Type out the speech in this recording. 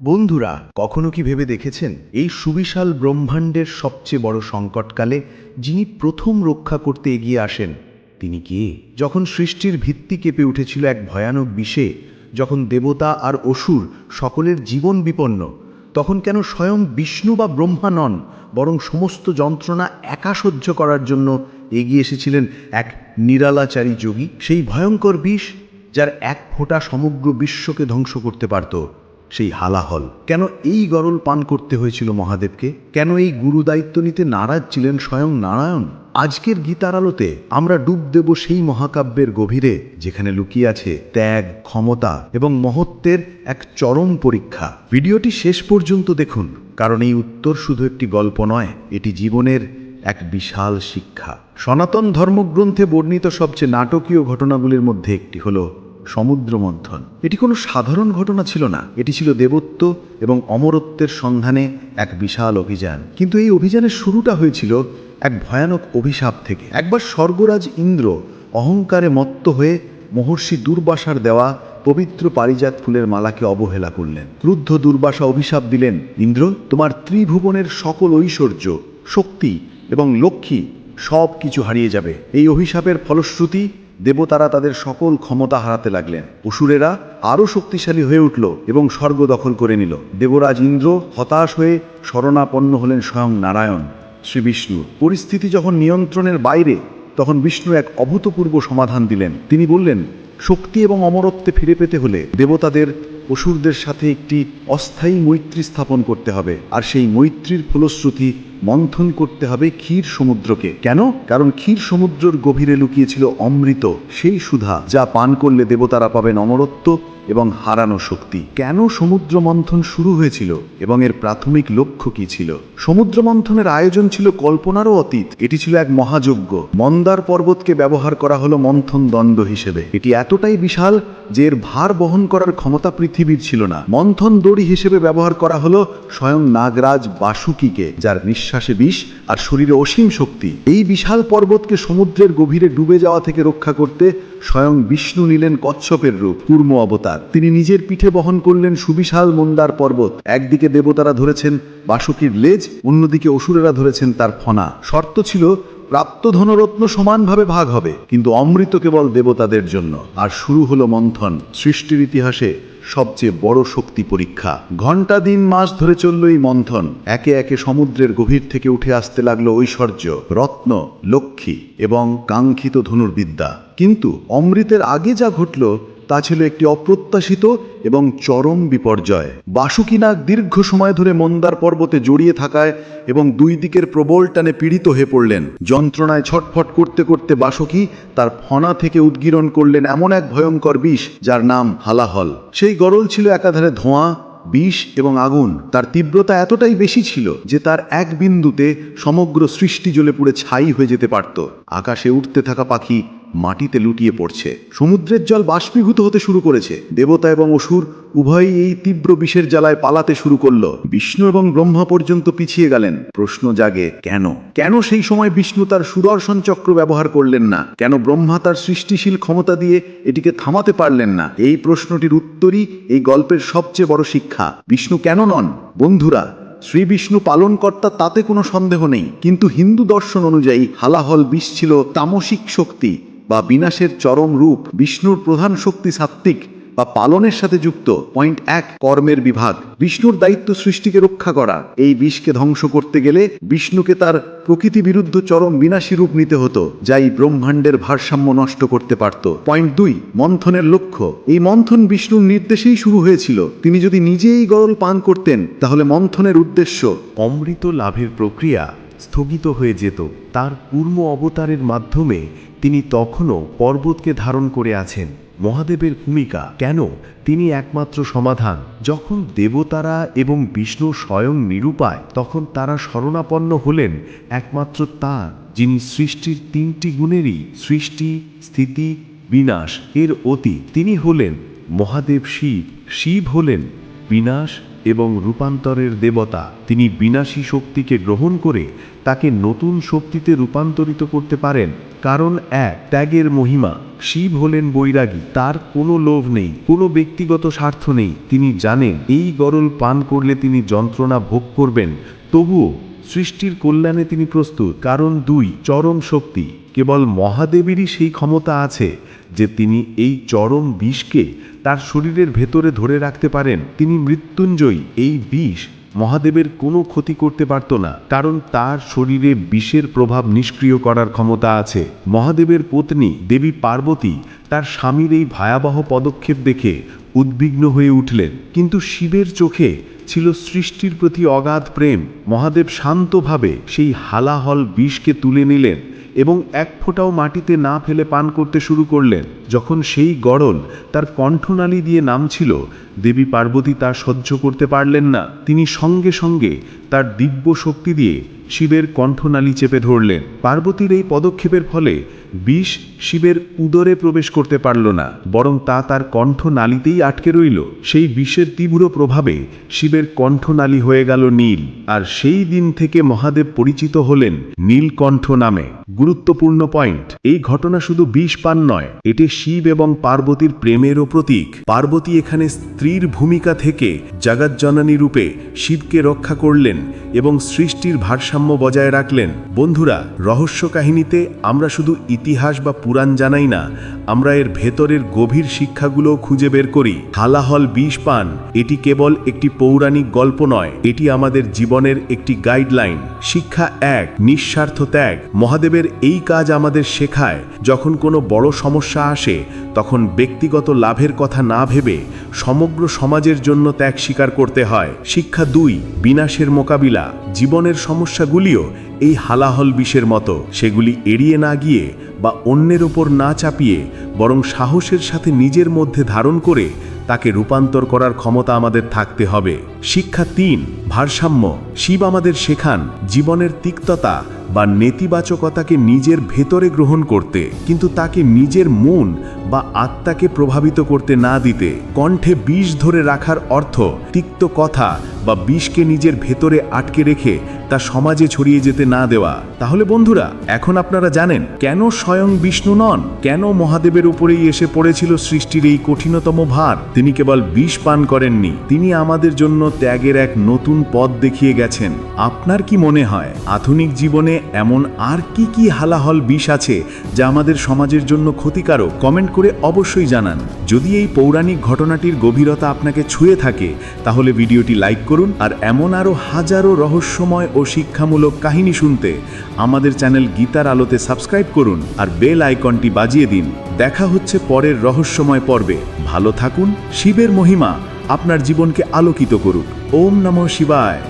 বন্ধুরা, কখনো কি ভেবে দেখেছেন? এই সুবিশাল ব্রহ্মাণ্ডের সবচেয়ে বড় সংকটকালে যিনি প্রথম রক্ষা করতে এগিয়ে আসেন, তিনি কে? যখন সৃষ্টির ভিত্তি কেঁপে উঠেছিল এক ভয়ানক বিষে, যখন দেবতা আর অসুর সকলের জীবন বিপন্ন, তখন কেন স্বয়ং বিষ্ণু বা ব্রহ্মা নন, বরং সমস্ত যন্ত্রণা একা সহ্য করার জন্য এগিয়ে এসেছিলেন এক নিরালাচারী যোগী, সেই ভয়ঙ্কর বিষ, যার এক ফোঁটা সমগ্র বিশ্বকে ধ্বংস করতে পারত। সেই হালাহল। কেন এই গরল পান করতে হয়েছিল মহাদেবকে? কেন এই গুরু দায়িত্ব নিতে নারাজ ছিলেন স্বয়ং নারায়ণ? আজকের গীতার আলোতে আমরা ডুব দেব সেই মহাকাব্যের গভীরে, যেখানে লুকিয়ে আছে ত্যাগ, ক্ষমতা এবং মহত্বের এক চরম পরীক্ষা। ভিডিওটি শেষ পর্যন্ত দেখুন, কারণ এই উত্তর শুধু একটি গল্প নয়, এটি জীবনের এক বিশাল শিক্ষা। সনাতন ধর্মগ্রন্থে বর্ণিত সবচেয়ে নাটকীয় ঘটনাগুলির মধ্যে একটি হলো সমুদ্র মন্থন এটি কোনো সাধারণ ঘটনা ছিল না। এটি ছিল দেবত্ব এবং অমরত্বের সন্ধানে এক বিশাল অভিযান। কিন্তু এই অভিযানের শুরুটা হয়েছিল এক ভয়ানক অভিশাপ থেকে। একবার স্বর্গরাজ ইন্দ্র অহংকারে মত্ত হয়ে মহর্ষি দুর্বাসার দেওয়া পবিত্র পারিজাত ফুলের মালাকে অবহেলা করলেন। ক্রুদ্ধ দুর্বাসা অভিশাপ দিলেন, ইন্দ্র, তোমার ত্রিভুবনের সকল ঐশ্বর্য, শক্তি এবং লক্ষ্মী সব কিছু হারিয়ে যাবে। এই অভিশাপের ফলশ্রুতি দেবতারা তাদের সকল ক্ষমতা হারাতে লাগলেন। অসুরেরা আরও শক্তিশালী হয়ে উঠল এবং স্বর্গ দখল করে নিল। দেবরাজ ইন্দ্র হতাশ হয়ে শরণাপন্ন হলেন স্বয়ং নারায়ণ, শ্রী বিষ্ণু। পরিস্থিতি যখন নিয়ন্ত্রণের বাইরে, তখন বিষ্ণু এক অভূতপূর্ব সমাধান দিলেন। তিনি বললেন, শক্তি এবং অমরত্বে ফিরে পেতে হলে দেবতাদের অসুরদের সাথে একটি অস্থায়ী মৈত্রী স্থাপন করতে হবে, আর সেই মৈত্রীর ফলশ্রুতি মন্থন করতে হবে ক্ষীর সমুদ্রকে। কেন? কারণ ক্ষীর সমুদ্রের গভীরে লুকিয়েছিল অমৃত, সেই সুধা যা পান করলে দেবতারা পাবেন অমরত্ব এবং হারানো শক্তি। কেন সমুদ্র মন্থন শুরু হয়েছিল এবং এর প্রাথমিক লক্ষ্য কি ছিল? সমুদ্র মন্থনের আয়োজন ছিল কল্পনারও অতীত। এটি ছিল এক মহাযজ্ঞ। মন্দার পর্বতকে ব্যবহার করা হলো মন্থন দণ্ড হিসেবে। এটি এতটাই বিশাল যে এর ভার বহন করার ক্ষমতা পৃথিবীর ছিল না। মন্থন দড়ি হিসেবে ব্যবহার করা হলো স্বয়ং নাগরাজ বাসুকিকে, যার নিঃশ্বাসে বিষ আর শরীরে অসীম শক্তি। এই বিশাল পর্বতকে সমুদ্রের গভীরে ডুবে যাওয়া থেকে রক্ষা করতে স্বয়ং বিষ্ণু নিলেন কচ্ছপের রূপ, কূর্ম অবতার। তিনি নিজের পিঠে বহন করলেন সুবিশাল মন্দার পর্বত। একদিকে দেবতারা ধরেছেন বাসুকির লেজ, অন্যদিকে অসুরেরা ধরেছেন তার ফনা। শর্ত ছিল, প্রাপ্ত ধনরত্ন সমানভাবে ভাগ হবে, কিন্তু অমৃত কেবল দেবতাদের জন্য। আর শুরু হলো মন্থন। সৃষ্টির ইতিহাসে সবচেয়ে বড় শক্তি পরীক্ষা। ঘণ্টা দিন মাস ধরে চলল এই মন্থন। একে একে সমুদ্রের গভীর থেকে উঠে আসতে লাগল ঐশ্বর্য, রত্ন, লক্ষ্মী এবং কাঙ্ক্ষিত ধনুর্বিদ্যা। কিন্তু অমৃতের আগে যা ঘটল তা ছিল একটি অপ্রত্যাশিত এবং চরম বিপর্যয়। বাসুকিনাগ দীর্ঘ সময় ধরে মন্দার পর্বতে জড়িয়ে থাকায় এবং দুই দিকের প্রবল টানে পীড়িত হয়ে পড়লেন। যন্ত্রণায় ছটফট করতে করতে বাসুকি তার ফনা থেকে উদ্গীরণ করলেন এমন এক ভয়ঙ্কর বিষ যার নাম হালাহল। সেই গরল ছিল একাধারে ধোঁয়া, বিষ এবং আগুন। তার তীব্রতা এতটাই বেশি ছিল যে তার এক বিন্দুতে সমগ্র সৃষ্টি জ্বলে পুড়ে ছাই হয়ে যেতে পারত। আকাশে উঠতে থাকা পাখি মাটিতে লুটিয়ে পড়ছে। সমুদ্রের জল বাষ্পীভূত হতে শুরু করেছে। দেবতা এবং অসুর উভয়ই এই তীব্র বিষের জ্বালায় পালাতে শুরু করল। বিষ্ণু এবং ব্রহ্মা পর্যন্ত পিছিয়ে গেলেন। প্রশ্ন জাগে, কেন? কেন সেই সময় বিষ্ণু তার সুদর্শন চক্র ব্যবহার করলেন না? কেন ব্রহ্মা তার সৃষ্টিশীল ক্ষমতা দিয়ে এটিকে থামাতে পারলেন না? এই প্রশ্নটির উত্তরই এই গল্পের সবচেয়ে বড় শিক্ষা। বিষ্ণু কেন নন? বন্ধুরা, শ্রী বিষ্ণু পালনকর্তা তাতে কোনো সন্দেহ নেই। কিন্তু হিন্দু দর্শন অনুযায়ী হালাহল বিষ ছিল তামসিক শক্তি। বা বিনাশের চরম রূপ বিষ্ণুর প্রধান শক্তি সাত্ত্বিক বা পালনের সাথে যুক্ত পয়েন্ট এক, কর্মের বিভাগ। বিষ্ণুর দায়িত্ব সৃষ্টিকে রক্ষা করা। এই বিষকে ধ্বংস করতে গেলে বিষ্ণুকে তার প্রকৃতি বিরুদ্ধ চরম বিনাশী রূপ নিতে হতো, যা এই ব্রহ্মাণ্ডের ভারসাম্য নষ্ট করতে পারত। পয়েন্ট দুই, মন্থনের লক্ষ্য। এই মন্থন বিষ্ণুর নির্দেশেই শুরু হয়েছিল। তিনি যদি নিজেই গরল পান করতেন, তাহলে মন্থনের উদ্দেশ্য অমৃত লাভের প্রক্রিয়া স্থগিত হয়ে যেত। তার পূর্ণ অবতারের মাধ্যমে তিনি তখনও পর্বতকে ধারণ করে আছেন। মহাদেবের ভূমিকা, কেন? তিনি একমাত্র সমাধান। যখন দেবতারা এবং বিষ্ণু স্বয়ং নিরুপায়, তখন তারা শরণাপন্ন হলেন একমাত্র তার, যিনি সৃষ্টির তিনটি গুণেরই সৃষ্টি, স্থিতি, বিনাশ, এর অতি তিনি হলেন মহাদেব শিব। শিব হলেন বিনাশ এবং রূপান্তরের দেবতা, তিনি বিনাশী শক্তিকে গ্রহণ করে তাকে নতুন শক্তিতে রূপান্তরিত করতে পারেন। কারণ এক, ত্যাগের মহিমা, শিব হলেন বৈরাগী, তার কোনো লোভ নেই, কোনো ব্যক্তিগত স্বার্থ নেই। তিনি জানেন, এই গরল পান করলে তিনি যন্ত্রণা ভোগ করবেন। তবুও সৃষ্টির কল্যাণে তিনি প্রস্তুত, কারণ দুই চরম শক্তি, কেবল মহাদেবেরই সেই ক্ষমতা আছে যে তিনি এই চরম বিষকে তার শরীরের ভেতরে ধরে রাখতে পারেন। তিনি মৃত্যুঞ্জয়ী এই বিষ মহাদেবের কোনো ক্ষতি করতে পারত না, কারণ তার শরীরে বিষের প্রভাব নিষ্ক্রিয় করার ক্ষমতা আছে। মহাদেবের পত্নী দেবী পার্বতী তার স্বামীর এই ভয়াবহ পদক্ষেপ দেখে উদ্বিগ্ন হয়ে উঠলেন। কিন্তু শিবের চোখে ছিল সৃষ্টির প্রতি অগাধ প্রেম। মহাদেব শান্তভাবে সেই হালাহল বিষকে তুলে নিলেন এবং এক ফোঁটাও মাটিতে না ফেলে পান করতে শুরু করলেন। যখন সেই গড়ল তার কণ্ঠনালী দিয়ে নামছিল দেবী পার্বতী তা সহ্য করতে পারলেন না। তিনি সঙ্গে সঙ্গে তার দিব্য শক্তি দিয়ে শিবের কণ্ঠনালী চেপে ধরলেন। পার্বতীর এই পদক্ষেপের ফলে বিষ শিবের উদরে প্রবেশ করতে পারল না, বরং তা তার কণ্ঠনালীতেই আটকে রইল। সেই বিষের তীব্র প্রভাবে শিবের কণ্ঠনালী হয়ে গেল নীল, আর সেই দিন থেকে মহাদেব পরিচিত হলেন নীলকণ্ঠ নামে। গুরুত্বপূর্ণ পয়েন্ট, এই ঘটনা শুধু বিষ পান নয়, এটি শিব এবং পার্বতীর প্রেমেরও প্রতীক। পার্বতী এখানে স্ত্রীর ভূমিকা থেকে জগজ্জননী রূপে শিবকে রক্ষা করলেন এবং সৃষ্টির ভারসাম্য বজায় রাখলেন। বন্ধুরা, রহস্য কাহিনীতে আমরা শুধু ইতিহাস বা পুরাণ জানাই না, আমরা এর ভেতরের গভীর শিক্ষাগুলো খুঁজে বের করি। হালাহল বিষ পান, এটি কেবল একটি পৌরাণিক গল্প নয়, এটি আমাদের জীবনের একটি গাইডলাইন। শিক্ষা এক, নিঃস্বার্থ ত্যাগ। মহাদেবের এই কাজ আমাদের শেখায়, যখন কোনো বড় সমস্যা আসে, তখন ব্যক্তিগত লাভের কথা না ভেবে সমগ্র সমাজের জন্য ত্যাগ স্বীকার করতে হয়। শিক্ষা দুই, বিনাশের মোকাবিলা। জীবনের সমস্যাগুলিও এই হালাহল বিষের মতো। সেগুলি এড়িয়ে না গিয়ে বা অন্যের ওপর না চাপিয়ে, বরং সাহসের সাথে নিজের মধ্যে ধারণ করে তাকে রূপান্তর করার ক্ষমতা আমাদের থাকতে হবে। শিক্ষা তিন, ভারসাম্য। শিব আমাদের শেখান জীবনের তিক্ততা বা নেতিবাচকতাকে নিজের ভেতরে গ্রহণ করতে, কিন্তু তাকে নিজের মন বা আত্মাকে প্রভাবিত করতে না দিতে। কণ্ঠে বিষ ধরে রাখার অর্থ তিক্ত কথা বা বিষকে নিজের ভেতরে আটকে রেখে তা সমাজে ছড়িয়ে যেতে না দেওয়া। তাহলে বন্ধুরা, এখন আপনারা জানেন কেন স্বয়ং বিষ্ণু নন? কেন মহাদেবের উপরেই এসে পড়েছিল সৃষ্টির এই কঠিনতম ভার? তিনি কেবল বিষ পান করেননি। তিনি আমাদের জন্য ত্যাগের এক নতুন পথ দেখিয়ে গেছেন। আপনার কি মনে হয়, আধুনিক জীবনে এমন আর কি কি হালাহল বিষ আছে, যা আমাদের সমাজের জন্য ক্ষতিকারক? কমেন্ট করে অবশ্যই জানান। যদি এই পৌরাণিক ঘটনাটির গভীরতা আপনাকে ছুঁয়ে থাকে, তাহলে ভিডিওটি লাইক করুন আর এমন আরও হাজারো রহস্যময় ও শিক্ষামূলক কাহিনী শুনতে আমাদের চ্যানেল গীতার আলোতে সাবস্ক্রাইব করুন আর বেল আইকনটি বাজিয়ে দিন। দেখা হচ্ছে পরের রহস্যময় পর্বে। ভালো থাকুন, শিবের মহিমা। আপনার জীবনকে আলোকিত করুক। ওম নমঃ শিবায়।